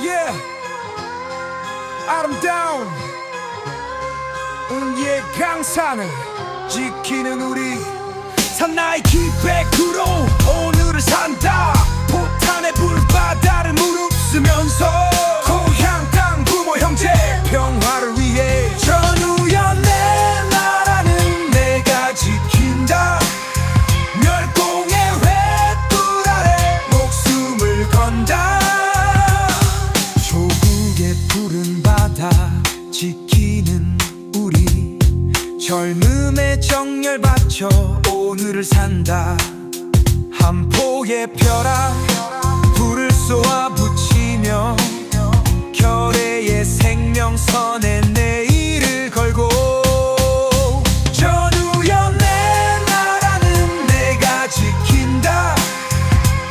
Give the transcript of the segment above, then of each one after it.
Yeah. 아름다운 은예 강산을 지키는 우리 산나의 기백으로 오늘을 산다 젊음의 정열 바쳐 오늘을 산다. 한 포의 벼락 불을 쏘아 붙이며 결의의 생명선에 내일을 걸고 전우연의 나라는 내가 지킨다.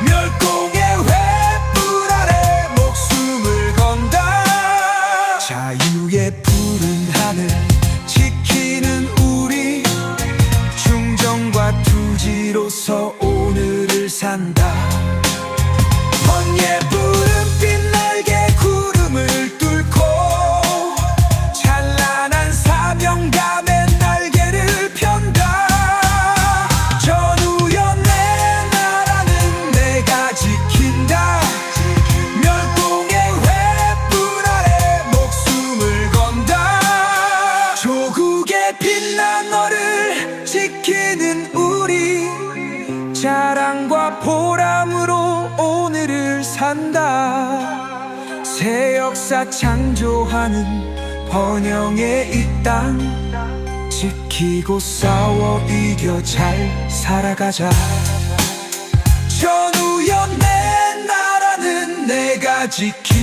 멸공의 횃불 아래 목숨을 건다. 자유의 푸른 하늘 조국의 빛난 너를 지키는 우리. 자랑과 보람으로 오늘을 산다. 새 역사 창조하는 번영의 이 땅. 지키고 싸워 이겨 잘 살아가자. 전우연 내 나라는 내가 지키